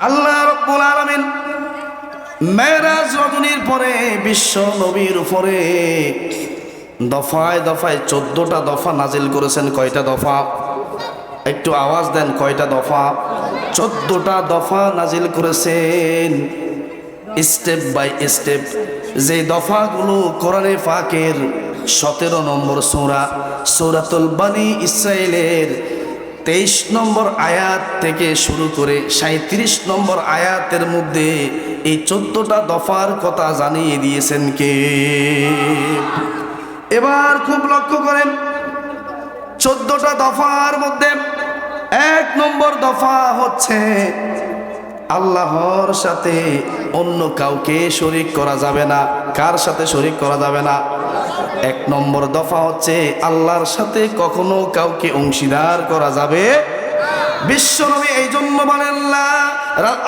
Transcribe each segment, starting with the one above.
আল্লাহ রব্বুল আলামিন মেরাজ রজনীর পরে, বিশ্ব নবীর উপরে দফায় দফায় চোদ্দটা দফা নাজিল করেছেন। কয়টা দফা? একটু আওয়াজ দেন, কয়টা দফা? চোদ্দটা দফা নাজিল করেছেন। স্টেপ বাই স্টেপ, যে দফাগুলো কোরআনে ফাঁকের সতেরো নম্বর সৌরা, সৌরাতুল বানি ইসরায়েলের তেইশ নম্বর আয়াত থেকে শুরু করে সাঁত্রিশ নম্বর আয়াতের মধ্যে এই চোদ্দটা দফার কথা জানিয়ে দিয়েছেন কে? এবার খুব লক্ষ্য করেন, চোদ্দটা দফার মধ্যে এক নম্বর দফা হচ্ছে, আল্লাহর সাথে অন্য কাউকে শরিক করা যাবে না। কার সাথে শরিক করা যাবে না? এক নম্বর দফা হচ্ছে, আল্লাহর সাথে কখনো কাউকে অংশীদার করা যাবে বিশ্বনবী এই জন্য বলেন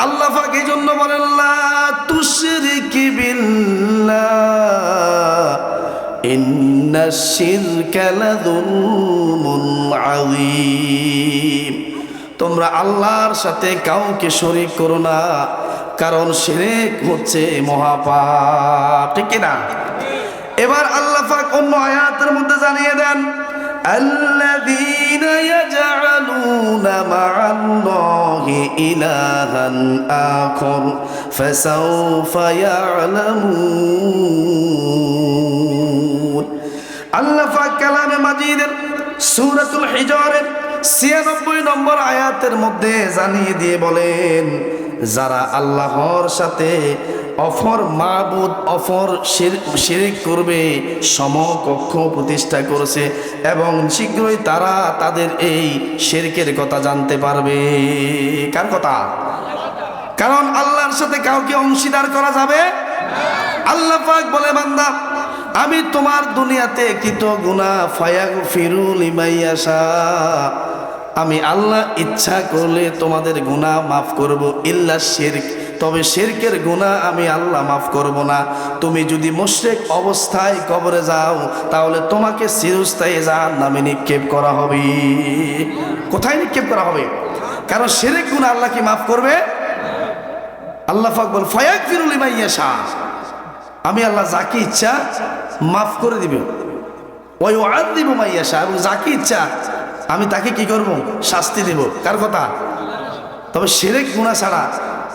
আল্লাহ পাক এই জন্য বলেন তোমরা আল্লাহর সাথে কাউকে শরিক করো না, কারণ শিরেক হচ্ছে মহাপাপ। ঠিক না এবার আল্লাহ পাক অন্য আয়াতের মধ্যে জানিয়ে দেন الذين يجعلون مع الله إلها آخر فسوف يعلمون আল্লাহ পাক কালামে মাজিদের সূরাতুল হিজরের 96 নম্বর আয়াতের মধ্যে জানিয়ে দিয়ে বলেন যারা আল্লাহর সাথে অফর মাবুদ, অফর শিরিক করবে, সমকক্ষ প্রতিষ্ঠা করেছে এবং শীঘ্রই তারা তাদের এই শিরকের কথা জানতে পারবে। কার কথা? কারণ আল্লাহর সাথে কাউকে অংশীদার করা যাবে? আল্লাহ পাক বলে, বান্দা, আমি তোমার দুনিয়াতে কৃত গুণা ফায়াগ ফিরুল ইমাইয়াশা আমি আল্লাহ ইচ্ছা করলে তোমাদের গুণা মাফ করব, ইল্লা শিরক। তবে শিরকের গুণা আমি আল্লাহ মাফ করব না। তুমি যদি মুশরিক অবস্থায় কবরে যাও, তাহলে তোমাকে চিরস্থায়ী যার নামে নিক্ষেপ করা হবে। কোথায় নিক্ষেপ করা হবে? কারণ শিরক গুণা আল্লাহ কি মাফ করবে? আল্লাহ ফাকবল ফয়াক ফিরুল ইমাইয়া শাহ আমি আল্লাহ যাকে ইচ্ছা মাফ করে দিব। ওই ওয়াদ দিব মাইয়াশা এবং যাকে ইচ্ছা আমি তাকে কি করব? শাস্তি দেব। কার কথা? তবে সেরেক গুণা ছাড়া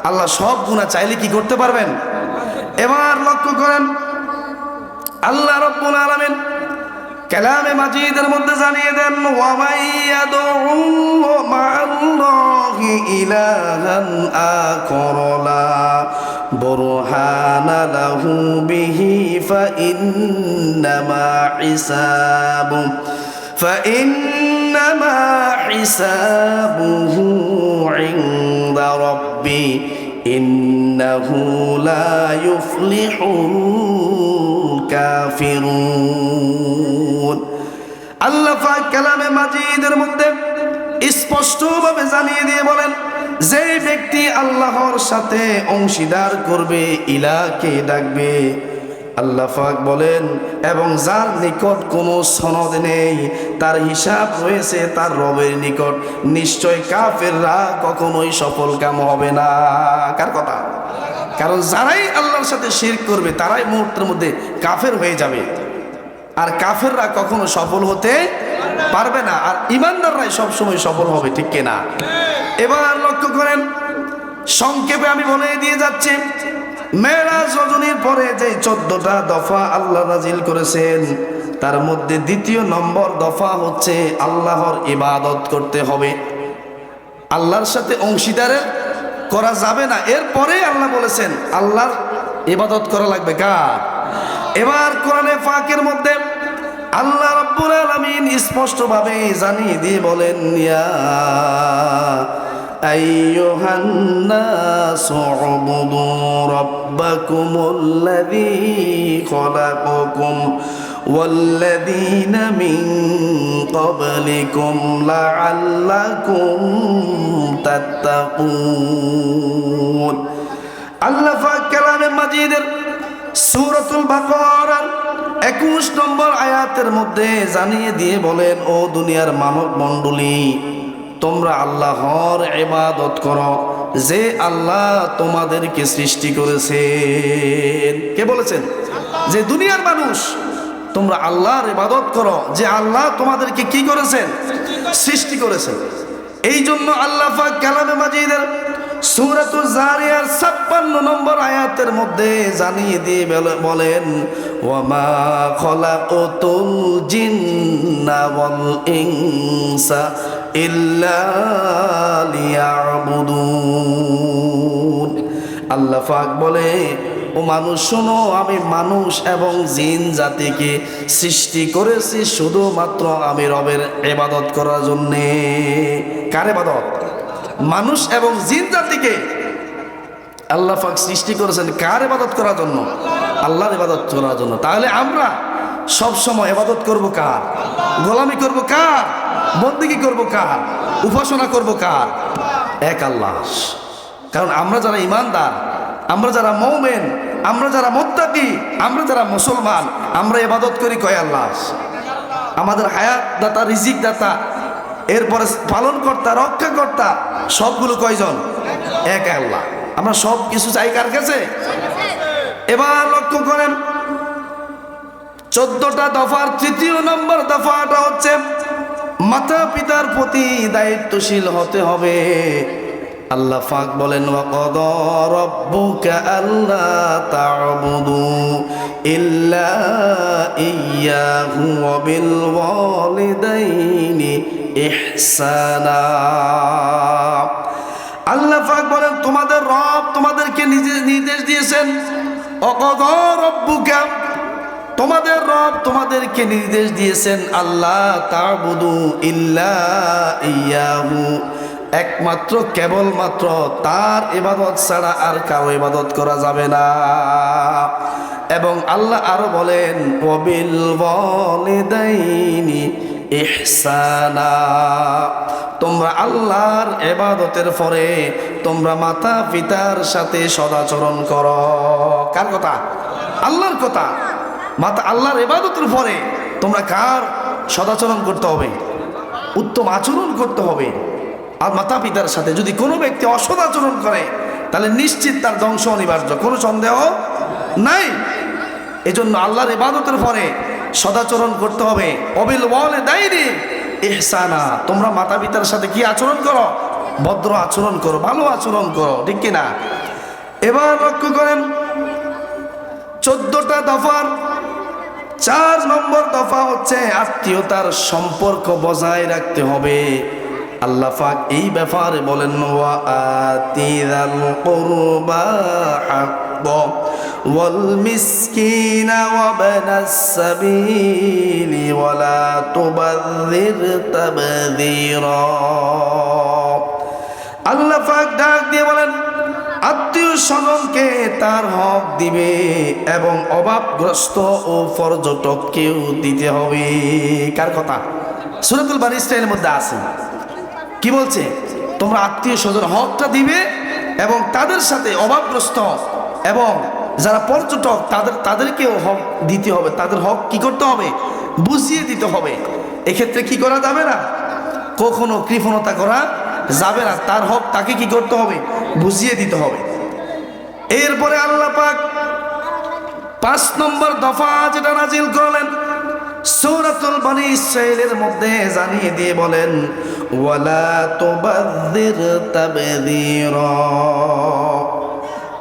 আল্লাহ সব গুণা চাইলে কি করতে পারবেন? এবার লক্ষ্য করেন, আল্লাহ রব্বুল আলামিন কালামে মাজিদের মধ্যে জানিয়ে দেন বুরহানা লাহু বিহি ফাইন্নামা হিসাবু فإنما حسابه عند ربي إنه لا يفلح الكافرون আল্লাহ পাক কালামে মাজিদের মধ্যে স্পষ্টভাবে জানিয়ে দিয়ে বলেন যে ব্যক্তি আল্লাহর সাথে অংশীদার করবে ইলাকে ডাকবে আল্লাহ পাক বলেন, এবং যার নিকট কোনো সনদ নেই, তার হিসাব রয়েছে তার রবের নিকট। নিশ্চয় কাফেররা কখনোই সফল কাম হবে না। কার কথা? কারণ যারাই আল্লাহর সাথে শির করবে, তারাই মুহূর্তের মধ্যে কাফের হয়ে যাবে। আর কাফেররা কখনো সফল হতে পারবে না, আর ইমানদাররাই সবসময় সফল হবে, ঠিক কিনা? এবার লক্ষ্য করেন, সংক্ষেপে আমি বলে দিয়ে যাচ্ছি। মেরাজ রজনীর পরে যে চোদ্দটা দফা আল্লাহ নাজিল করেছেন, তার মধ্যে দ্বিতীয় নম্বর দফা হচ্ছে আল্লাহর ইবাদত করতে হবে। আল্লাহর সাথে অংশীদারে করা যাবে না। এরপরে আল্লাহ বলেছেন, আল্লাহর ইবাদত করা লাগবে। কার? এবার কোরআনে ফাঁকের মধ্যে আল্লাহ রব্বুল আলামিন স্পষ্টভাবে জানিয়ে দিয়ে বলেন, ইয়া আইয়ুহান الناس اعبدوا ربكم الذي خلقكم والذين من قبلكم لعلكم تتقون আল্লাহ পাক কালামে মাজিদের সূরাতুল বাকারার 21 নম্বর আয়াতের মধ্যে জানিয়ে দিয়ে বলেন ও দুনিয়ার মানব মণ্ডলী তোমরা আল্লাহর ইবাদত করো যে আল্লাহ তোমাদেরকে সৃষ্টি করেছেন। কে বলেছেন? যে দুনিয়ার মানুষ, তোমরা আল্লাহর ইবাদত করো, যে আল্লাহ তোমাদেরকে কি করেছেন? সৃষ্টি করেছেন। এই জন্য আল্লাহ কালামে মাজিদের সূরাতুল জারিয়ার 56 নম্বর আয়াতের মধ্যে জানিয়ে দিয়ে বলে- বলেন, ওয়ামা খলাকতুল জিন্না ওয়াল ইনসা ইল্লা লিয়াবুদুন। আল্লাহ পাক বলে, ও মানুষ, শোনো, আমি মানুষ এবং জিন জাতিকে সৃষ্টি করেছি শুধুমাত্র আমি রবের এবাদত করার জন্যে। কার এবাদত মানুষ এবং জিন জাতিকে আল্লাহ পাক সৃষ্টি করেছেন কার ইবাদত করার জন্য? আল্লাহর ইবাদত করার জন্য। তাহলে আমরা সব সময় ইবাদত করব কার? গোলামি করব কার? বন্দিগি করব কার? উপাসনা করব কার? এক আল্লাহ। কারণ আমরা যারা ইমানদার, আমরা যারা মৌমেন, আমরা যারা মোত্তাকি, আমরা যারা মুসলমান, আমরা এবাদত করি কয় আল্লাহ? আমাদের হায়াত দাতা রিজিক দাতা এরপরে পালন কর্তা রক্ষা কর্তা সবগুলো কয়জন? এক আল্লাহ। আমরা সব কিছু চাই কার কাছে? এবার লক্ষ্য করেন, চোদ্দটা দফার তৃতীয় নম্বর দফাটা হচ্ছে মাতা পিতার প্রতি দায়িত্বশীল হতে হবে। আল্লাহ ফাক বলেন, ওয়াকদ রব্বুকা আল্লা তা'বুদু ইল্লা ইয়্যাহু ওয়া বিল ওয়ালিদাইনি ইহসানা। আল্লাহ পাক বলেন, তোমাদের রব তোমাদেরকে নিজে নির্দেশ দিয়েছেন অকদ রব্বুকা, তোমাদের রব তোমাদেরকে নির্দেশ দিয়েছেন আল্লাহ তাবুদু ইল্লা ইয়াহু একমাত্র, কেবলমাত্র তার ইবাদত ছাড়া আর কারও ইবাদত করা যাবে না। এবং আল্লাহ আরও বলেন ওয়ালিদাইনি ইহসানা। তোমরা আল্লাহর এবাদতের পরে তোমরা মাতা পিতার সাথে সদাচরণ কর। কার কথা? আল্লাহর কথা। মাতা, আল্লাহর এবাদতের পরে তোমরা কার? সদাচরণ করতে হবে। উত্তম আচরণ করতে হবে। আর মাতা পিতার সাথে যদি কোনো ব্যক্তি অসদাচরণ করে, তাহলে নিশ্চিত তার ধ্বংস অনিবার্য। কোনো সন্দেহ নাই? এজন্য আল্লাহর ইবাদতের পরে সদাচরণ করতে হবে। অবিল বলে দেয়নি এহসানা তোমরা মাতা পিতার সাথে কি আচরণ করো? ভদ্র আচরণ করো, ভালো আচরণ করো, ঠিক কিনা? এবার লক্ষ্য করেন, চোদ্দটা দফার, চার নম্বর দফা হচ্ছে আত্মীয়তার সম্পর্ক বজায় রাখতে হবে। আল্লাহ পাক এই ব্যাপারে বলেন, ওয়া আতিদাল কুরবা হাক্ক ওয়া বানাস সাবিলি ওয়ালা তুবাযির তাবযীরা। আল্লাহ পাক ডাক দিয়ে বলেন, আত্মীয় স্বজনকে তার হক দিবে এবং অভাবগ্রস্ত ও পর্যটককেও দিতে হবে। কার কথা? সুরাতুল বানি ইসরায়েলের মধ্যে আছে। কি বলছে? তোমরা আত্মীয় স্বজন হকটা দিবে এবং তাদের সাথে অভাবগ্রস্ত এবং যারা পর্যটক, তাদের, তাদেরকেও হক দিতে হবে। তাদের হক কি করতে হবে? বুঝিয়ে দিতে হবে। এক্ষেত্রে কি করা যাবে না? কখনো কৃপণতা করা যাবে না। তার হক তাকে কি করতে হবে? বুঝিয়ে দিতে হবে। এরপরে আল্লাহ পাক পাঁচ নম্বর দফা যেটা নাজিল করলেন সূরাতুল বনি ইসরাইলের মধ্যে জানিয়ে দিয়ে বলেন, ওয়ালা তুবাযির তাবযীরা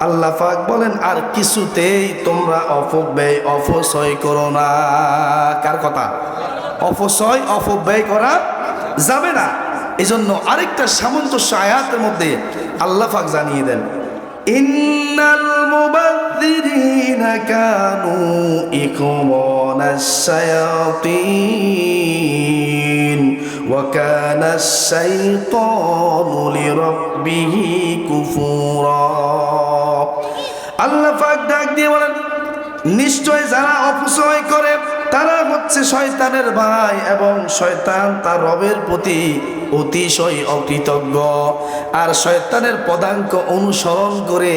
আল্লাহ পাক বলেন, আর কিছুতেই তোমরা অপব্যয়, অপচয় করো না। কার কথা? অপচয়, অপব্যয় করা যাবে না। এজন্য আরেকটা সামঞ্জস্য আয়াতের মধ্যে আল্লাহ পাক জানিয়ে দেন, ইন্নাল মুবাযযিরিনা কানু كانوا শায়াতিন الشياطين وكان الشيطان لربه كفورا আল্লাহ পাক ডাক দিয়ে বলেন নিশ্চয় যারা অপচয় করে তারা হচ্ছে শয়তানের ভাই এবং শয়তান তার রবের প্রতি অতিশয় অকৃতজ্ঞ। আর শয়তানের পদাঙ্ক অনুসরণ করে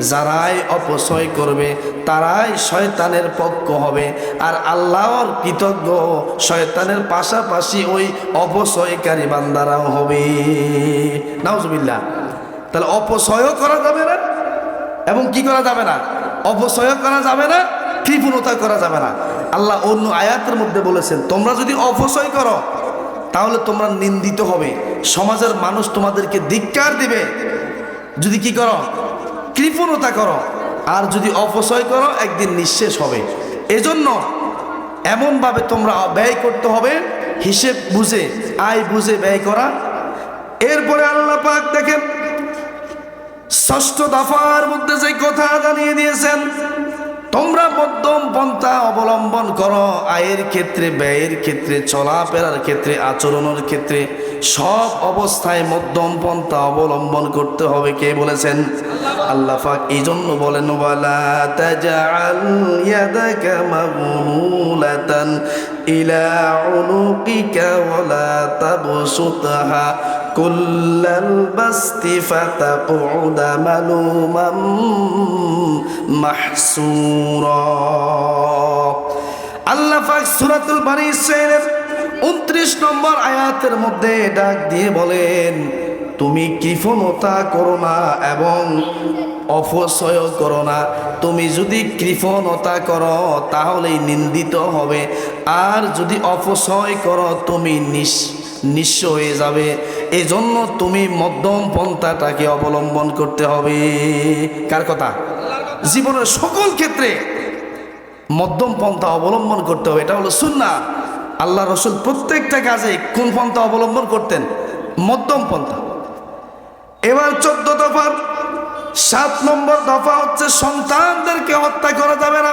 যারাই অপচয় করবে, তারাই শয়তানের পক্ষ হবে। আর আল্লাহর কৃতজ্ঞ শয়তানের পাশাপাশি ওই অপচয়কারী বান্দারাও হবে। নাউজুবিল্লাহ। তাহলে অপচয়ও করা যাবে না এবং কি করা যাবে না? অপচয় করা যাবে না, কৃপণতা করা যাবে না। আল্লাহ অন্য আয়াতের মধ্যে বলেছেন, তোমরা যদি অপচয় করো, তাহলে তোমরা নিন্দিত হবে। সমাজের মানুষ তোমাদেরকে ধিক্কার দিবে। যদি কি করো, কৃপণতা করো। আর যদি অপচয় করো, একদিন নিঃশেষ হবে। এজন্য এমনভাবে তোমরা ব্যয় করতে হবে। হিসেব বুঝে, আয় বুঝে ব্যয় করা। এরপরে আল্লাহ পাক দেখেন, ষষ্ঠ দফার মধ্যে যে কথা জানিয়ে দিয়েছেন তোমরা মধ্যম পন্থা অবলম্বন করো, আয়ের ক্ষেত্রে, ব্যয়ের ক্ষেত্রে, চলাফেরার ক্ষেত্রে, আচরণের ক্ষেত্রে, সব অবস্থায় মধ্যম পন্থা অবলম্বন করতে হবে। কে বলেছেন? আল্লাহ পাক এই জন্য বলেন ইলা কুল্লাল বাসতি ফাতাকুদা মালুমান মাহসুরা। আল্লাহ পাক সূরাতুল বানি ইসরাঈলের 29 নম্বর আয়াতের মধ্যে ডাক দিয়ে বলেন, তুমি কৃপণতা করো না এবং অপচয় করো না। তুমি যদি কৃপণতা করো, তাহলেই নিন্দিত হবে। আর যদি অপচয় করো, তুমি নিঃস্ব হয়ে যাবে। এই জন্য তুমি মধ্যম পন্থাটাকে অবলম্বন করতে হবে। কার কথা? জীবনের সকল ক্ষেত্রে মধ্যম পন্থা অবলম্বন করতে হবে, এটা হলো সুন্না আল্লাহ রসুল প্রত্যেকটা কাজে কোন পন্থা অবলম্বন করতেন? মধ্যম পন্থা। এবার চোদ্দ দফার, সাত নম্বর দফা হচ্ছে সন্তানদেরকে হত্যা করা যাবে না।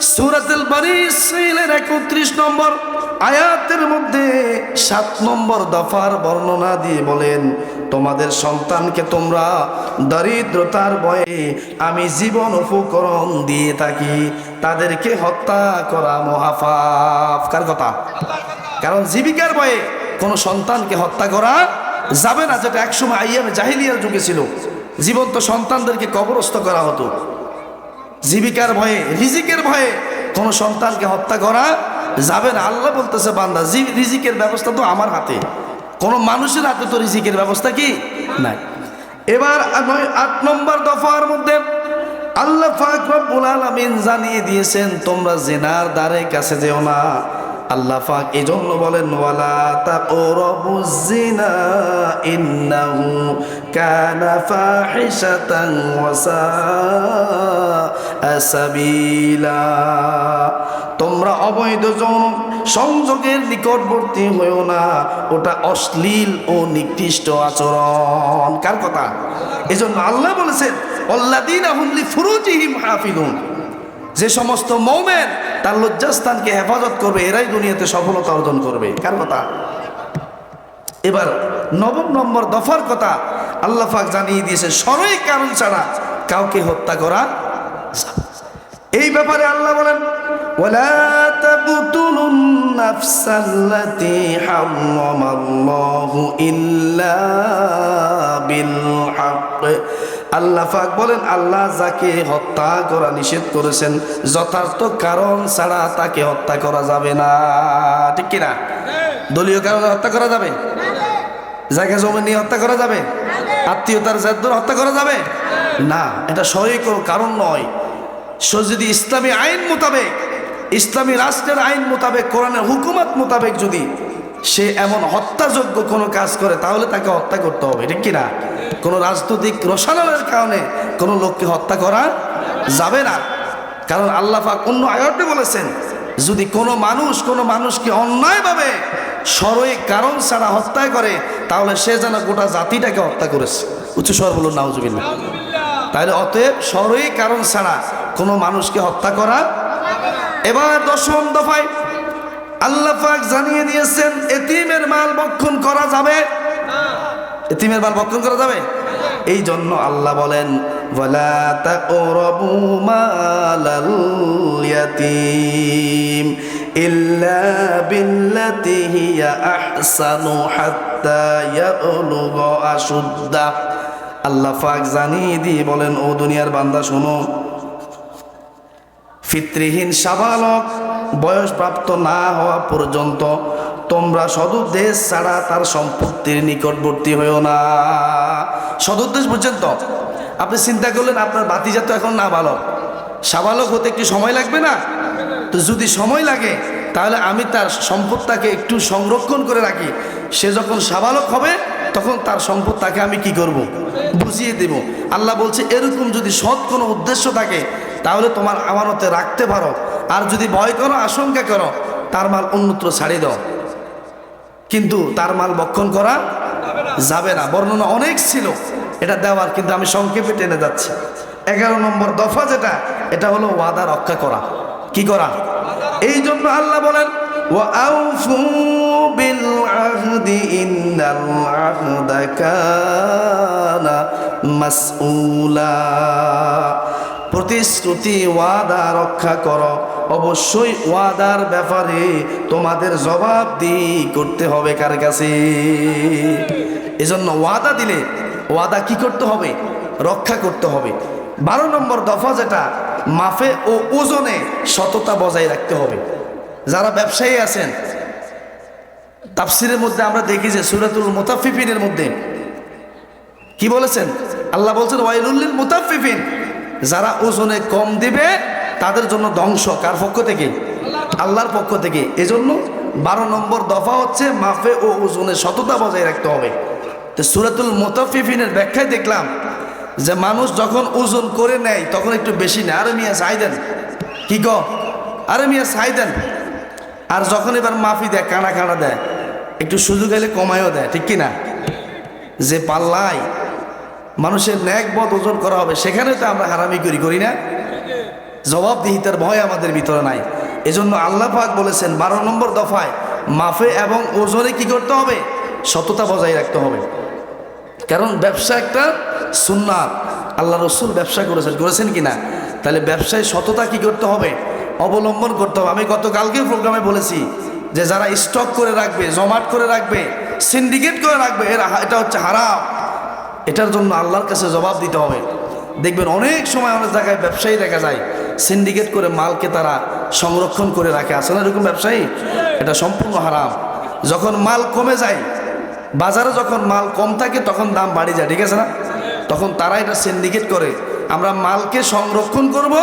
সূরাতুল বনি ইসরাঈলের 31 নম্বর আয়াতের মধ্যে সাত নম্বর দফার বর্ণনা দিয়ে বলেন, তোমাদের সন্তানকে তোমরা দরিদ্রতার ভয়ে আমি জীবন উপকরণ দিয়ে থাকি। তাদেরকে হত্যা করা মহাফাফ কার কথা? কারণ জীবিকার ভয়ে কোনো সন্তানকে হত্যা করা যাবে না, যেটা একসময় আইয়ামে জাহিলিয়ার যুগে ছিল। জীবন্ত সন্তানদেরকে কবরস্থ করা হতো। জীবিকার ভয়ে, রিজিকের ভয়ে কোনো সন্তানকে হত্যা করা যাবে না। আল্লাহ বলতেছে, বান্দা রিজিকের ব্যবস্থা তো আমার হাতে। কোনো মানুষের হাতে তো রিজিকের ব্যবস্থা কি? নাই। এবার আট নম্বর দফার মধ্যে আল্লাহ ফাকরুল আলমিন জানিয়ে দিয়েছেন, তোমরা জেনার দ্বারে কাছে যেও না। আল্লাহ পাক এই জন্য বলেন, ওয়ালা তাকরাবুজ জিনা ইন্নাহু কানা ফাহিশাতান ওয়া সাবিলা তোমরা অবৈধ যৌন সংযোগের নিকটবর্তী হয়েও না ওটা অশ্লীল ও নিকৃষ্ট আচরণ কার কথা এই জন্য আল্লাহ বলেছেন অল্লাদিন আহুল্লি ফুরুজিহিম হাফিদুন যে সমস্ত মৌমেন তার লজ্জাস্থানকে হেফাজত করবে এরাই দুনিয়াতে সফলতা অর্জন করবে কার কথা এবার নবম নম্বর দফার কথা আল্লাহ পাক জানিয়ে দিয়েছে সরই কারণ ছাড়া কাউকে হত্যা করা যাবে না। এই ব্যাপারে আল্লাহ বলেন ولا تقتلوا النفس التي حرم الله إلا بالحق আল্লাহ পাক বলেন, আল্লাহ যাকে হত্যা করা নিষেধ করেছেন, যথার্থ কারণ ছাড়া তাকে হত্যা করা যাবে না। ঠিক কিনা? দলীয় কারণে হত্যা করা যাবে? জায়গা জমি নিয়ে হত্যা করা যাবে? আত্মীয়তার জাদ্দুর হত্যা করা যাবে? না, এটা সহি কারণ নয়। সে যদি ইসলামী আইন মোতাবেক, ইসলামী রাষ্ট্রের আইন মোতাবেক, কোরআনের হুকুমত মোতাবেক যদি সে এমন হত্যাযোগ্য কোনো কাজ করে, তাহলে তাকে হত্যা করতে হবে, ঠিক কিনা? কোনো রাজনৈতিক রসায়নের কারণে কোনো লোককে হত্যা করা যাবে না। কারণ আল্লাহ পাক অন্য আয়াতে বলেছেন, যদি কোনো মানুষ কোনো মানুষকে অন্যায়ভাবে সরই কারণ ছাড়া হত্যা করে, তাহলে সে যেন গোটা জাতিটাকে হত্যা করেছে। উচ্চ স্বর বলুন, নাউজুবিল্লাহ। তাহলে অতএব সরই কারণ ছাড়া কোনো মানুষকে হত্যা করা এবার দশম দফায় আল্লাহাক জানিয়ে দিয়েছেন, এতিমের মাল বক্ষণ করা যাবে। এতিমের মাল বক্ষণ করা যাবে? এই জন্য আল্লাহ বলেন ইল্লা আল্লাহ জানিয়ে দিয়ে বলেন, ও দুনিয়ার বান্দা, শোনো ফিত্রিহীন সাবালক, বয়সপ্রাপ্ত না হওয়া পর্যন্ত তোমরা সদুদ্দেশ ছাড়া তার সম্পত্তির নিকটবর্তী হয়েও না। সদুদ্দেশ বুঝছেন তো? আপনি চিন্তা করলেন আপনার বাতিজা তো এখন না বালক সাবালক হতে একটু সময় লাগবে না? তো যদি সময় লাগে, তাহলে আমি তার সম্পদটাকে একটু সংরক্ষণ করে রাখি। সে যখন সাবালক হবে তখন তার সম্পদ তাকে আমি কি করব। বুঝিয়ে দেব। আল্লাহ বলছে, এরকম যদি সৎ কোনো উদ্দেশ্য থাকে, তাহলে তোমার আমানতে রাখতে পারো। আর যদি ভয় করো, আশঙ্কা করো, তার মাল অন্যত্র ছাড়িয়ে দাও। কিন্তু তার মাল বক্ষণ করা যাবে না। বর্ণনা অনেক ছিল। এটা দেওয়ার কিন্তু আমি সংক্ষেপে টেনে যাচ্ছি। এগারো নম্বর দফা যেটা, এটা হলো ওয়াদা রক্ষা করা। কি করা? এই জন্য আল্লাহ বলেন আউ আউফু بالعهد إن العهد كان مسؤولا প্রতিশ্রুতি ওয়াদা রক্ষা করো অবশ্যই ওয়াদার ব্যাপারে তোমাদের জবাবদি করতে হবে কার কাছে এজন্য ওয়াদা দিলে ওয়াদা কি করতে হবে রক্ষা করতে হবে বারো নম্বর দফা যেটা মাফে ও ওজনে সততা বজায় রাখতে হবে যারা ব্যবসায়ী আছেন তাফসিরের মধ্যে আমরা দেখি যে সুরাতুল মুতাফিফিনের মধ্যে কি বলেছেন? আল্লাহ বলছেন ওয়াইলুল্লিল মুতাফিফিন যারা ওজনে কম দিবে, তাদের জন্য ধ্বংস। কার পক্ষ থেকে? আল্লাহর পক্ষ থেকে। এজন্য বারো নম্বর দফা হচ্ছে মাফে ও ওজনে সততা বজায় রাখতে হবে। তো সুরাতুল মুতাফিফিনের ব্যাখ্যায় দেখলাম যে মানুষ যখন ওজন করে নেয়, তখন একটু বেশি নেয়। আরে মিয়া চাই দেন। কি গ আরে মিয়া চাই দেন। আর যখন এবার মাফি দেয়, কানা কানা দেয়। একটু সুযোগ এলে কমায়ও দেয়, ঠিক কি না যে পাল্লায় মানুষের ন্যাক বদ ওজন করা হবে সেখানে তো আমরা হারামি করি করি না? জবাবদিহিতার ভয় আমাদের ভিতরে নাই। এজন্য আল্লাহ পাক বলেছেন, বারো নম্বর দফায় মাফে এবং ওজনে কি করতে হবে? সততা বজায় রাখতে হবে। কারণ ব্যবসা একটা সুন্নাত। আল্লাহ রসুল ব্যবসা করেছেন করেছেন কি না? তাহলে ব্যবসায় সততা কি করতে হবে? অবলম্বন করতে হবে। আমি গতকালকে প্রোগ্রামে বলেছি যে যারা স্টক করে রাখবে, জমাট করে রাখবে সিন্ডিকেট করে রাখবে, এরা এটা হচ্ছে হারাম। এটার জন্য আল্লাহর কাছে জবাব দিতে হবে। দেখবেন অনেক সময় অনেক জায়গায় ব্যবসায়ী দেখা যায় সিন্ডিকেট করে মালকে তারা সংরক্ষণ করে রাখে। আসলে এরকম ব্যবসায়ী? এটা সম্পূর্ণ হারাম। যখন মাল কমে যায়, বাজারে যখন মাল কম থাকে, তখন দাম বাড়ি যায়, ঠিক আছে না? তখন তারা এটা সিন্ডিকেট করে। আমরা মালকে সংরক্ষণ করব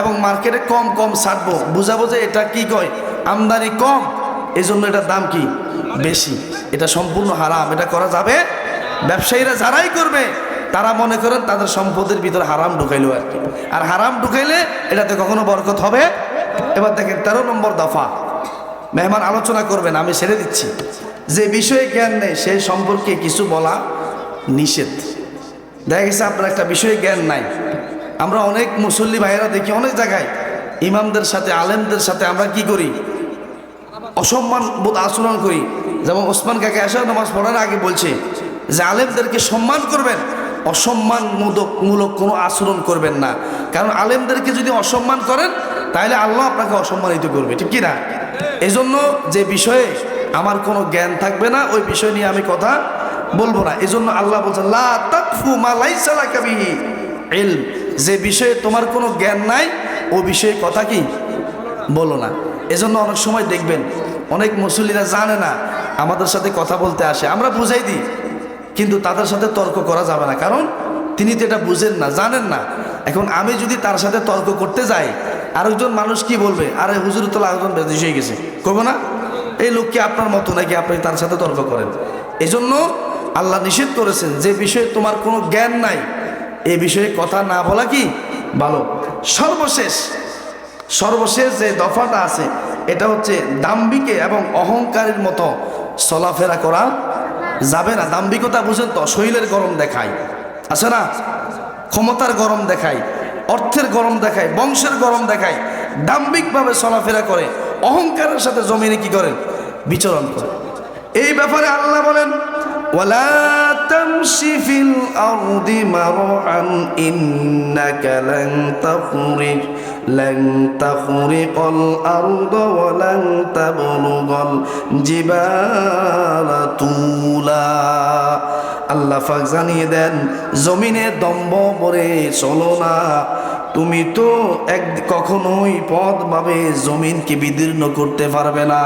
এবং মার্কেটে কম কম ছাড়বো। বুঝাবো যে এটা কি কয়? আমদানি কম এই জন্য এটার দাম কি? বেশি। এটা সম্পূর্ণ হারাম। এটা করা যাবে? ব্যবসায়ীরা যারাই করবে, তারা মনে করেন তাদের সম্পদের ভিতরে হারাম ঢুকাইলো আর কি। আর হারাম ঢুকাইলে এটাতে কখনো বরকত হবে? এবার দেখেন, তেরো নম্বর দফা। মেহমান আলোচনা করবেন, আমি ছেড়ে দিচ্ছি। যে বিষয়ে জ্ঞান নেই সেই সম্পর্কে কিছু বলা নিষেধ। দেখা গেছে আপনার একটা বিষয়ে জ্ঞান নাই। আমরা অনেক মুসল্লি ভাইয়েরা দেখি অনেক জায়গায়, ইমামদের সাথে, আলেমদের সাথে আমরা কি করি? অসম্মান বোধ আচরণ করি। যেমন ওসমান কাকে আসার নামাজ পড়ার আগে বলছে যে, আলেমদেরকে সম্মান করবেন অসম্মান মূলক কোনো আচরণ করবেন না। কারণ আলেমদেরকে যদি অসম্মান করেন, তাহলে আল্লাহ আপনাকে অসম্মানিত করবে, ঠিক কি না এজন্য যে বিষয়ে আমার কোনো জ্ঞান থাকবে না, ওই বিষয় নিয়ে আমি কথা বলব না। এজন্য আল্লাহ বলছেন যে বিষয়ে তোমার কোনো জ্ঞান নাই, ও বিষয়ে কথা কি? বলো না। এজন্য অনেক সময় দেখবেন, অনেক মুসল্লিরা জানে না, আমাদের সাথে কথা বলতে আসে। আমরা বুঝাই দিই, কিন্তু তাদের সাথে তর্ক করা যাবে না। কারণ তিনি তো এটা বুঝেন না, জানেন না। এখন আমি যদি তার সাথে তর্ক করতে যাই, আরেকজন মানুষ কি বলবে? আরে হুজুর তো আরেকজন বেদিস হয়ে গেছে। কব না? এই লোককে আপনার মতো নাকি আপনি তার সাথে তর্ক করেন? এই জন্য আল্লাহ নিষেধ করেছেন, যে বিষয়ে তোমার কোনো জ্ঞান নাই, এ বিষয়ে কথা না বলা কি? ভালো। সর্বশেষ সর্বশেষ যে দফাটা আছে, এটা হচ্ছে দাম্বিকে এবং অহংকারের মতো চলাফেরা করা যাবে না। দাম্বিকতা বুঝেন তো, শৈলের গরম দেখায়, আছে না? ক্ষমতার গরম দেখায়, অর্থের গরম দেখায়, বংশের গরম দেখায়। দাম্বিকভাবে চলাফেরা করে, অহংকারের সাথে জমিনে কি করেন বিচরণ করে। এই ব্যাপারে আল্লাহ বলেন, ওয়ালা تمشي في الأرض مرحا إنك لن تخرج لن تخرق الأرض ولن تبلغ الجبال طولا আল্লাহ পাক জানিয়ে দেন জমিনে দম্ভ পরে চলো না তুমি তো এক কখনোই পথ ভাবে জমিনকে বিদীর্ণ করতে পারবে না